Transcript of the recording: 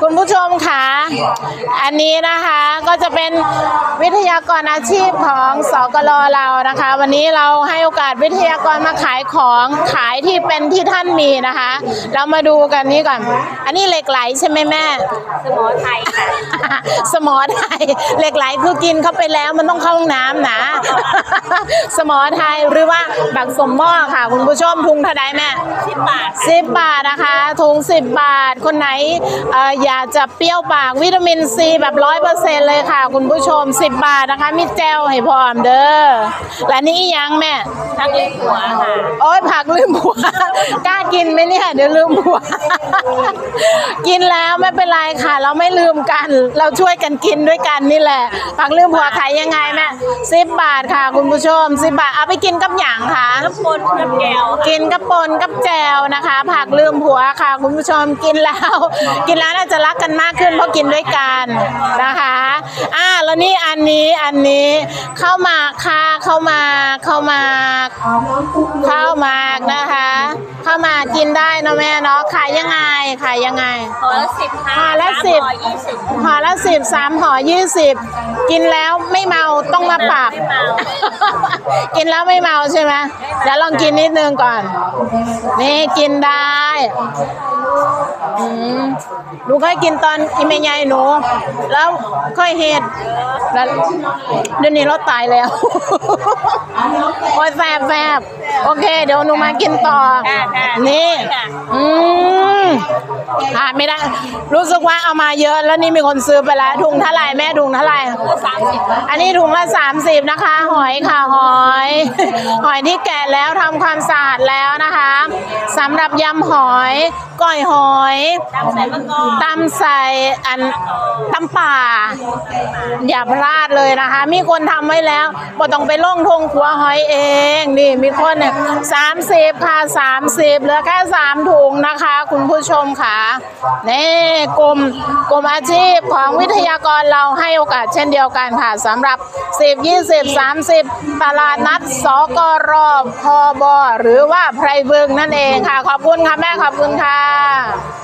คุณผู้ชมค่ะอันนี้นะคะก็จะเป็นวิทยากรอาชีพของสกลเรานะคะ วันนี้เราให้โอกาสวิทยากรมาขายของขายที่เป็นที่ท่านมีนะคะ เรามาดูกันนี้ก่อน อันนี้เหล็กไหลใช่ไหมแม่ สมอไทยค่ะสมอไทยเหล็กไหลคือกินเข้าไปแล้วมันต้องเข้าห้องน้ำนะ สมอไทยหรือว่าบักสมหม้อค่ะ คุณผู้ชมทุงเท่าไดแม่สิบบาทสิบบาทนะคะถุงสิบบาทคนไหนเอ่ออยากจะเปรี้ยวปากวิตามินซีแบบร้อยเปอร์เซ็นเลยค่ะ คุณผู้ชมสิบบาทนะคะ มีแจวให้พร้อมเด้อและนี่อีหยังแม่ทั้งเล็กหัวค่ะ โอ้ยผักลืมผัว กล้ากินไหมเนี่ยเดี๋ยวลืมผัว กินแล้วไม่เป็นไรค่ะ เราไม่ลืมกัน เราช่วยกันกินด้วยกันนี่แหละ ผักลืมผัวขายยังไงแม่สิบบาทค่ะ คุณผู้ชมสิบบาทเอาไปกินกับหยางค่ะน้ำปนน้ำแก้วกินกับปนกับแจวนะคะ ผักลืมผัวค่ะ คุณผู้ชมกินแล้วกินแล้วน่าจะรักกันมากขึ้นเพราะกินด้วยกันนะคะอ่าแล้วนี่อันนี้อันนี้เข้ามาค่ะเข้ามาเข้ามาเข้ามานะคะ เข้ามากินได้เนอะแม่เนาะขายยังไงขายยังไงห่อละสิบค่ะห่อละสิบห่อยี่สิบห่อละสิบสามห่อยี่สิบกินแล้วไม่เมาต้องมาปรับไม่เมากินแล้วไม่เมาใช่ไหมเดี๋ยวลองกินนิดนึงก่อน นี่กินได้ อืมหนูเคยกินตอนอีเมยายหนู แล้วค่อยเห็ดแล้วเดี๋ยวนี้เราตายแล้ว โอ้ยแฟบแฟบโอเค เดี๋ยวหนูมากินต่อค่ะค่ะนี่ค่ะอืม ผ่าไม่ได้ รู้สึกว่าเอามาเยอะแล้วนี่มีคนซื้อไปแล้วถุงเท่าไหร่แม่ถุงเท่าไหร่อันนี้ถุงละ30นะคะ หอยค่ะหอย หอยที่แกะแล้วทำความสะอาดแล้วนะคะสำหรับยำหอยก้อยหอยตำใส่มะกอกตำใส่อันตำป่า อย่าพลาดเลยนะคะ มีคนทำไว้แล้วบ่ต้องไปล่งทงขัวหอยเองนี่มีคนเนี่ยสามสิบค่ะสามสิบเหลือแค่สามถุงนะคะ คุณผู้ชมค่ะนี่กลุ่มกลุ่มอาชีพของวิทยากรเราให้โอกาสเช่นเดียวกันค่ะสำหรับ 10 20 30 ตลาดนัดสกรพบหรือว่าไพรบึงนั่นเองค่ะ ขอบคุณค่ะแม่ขอบคุณค่ะ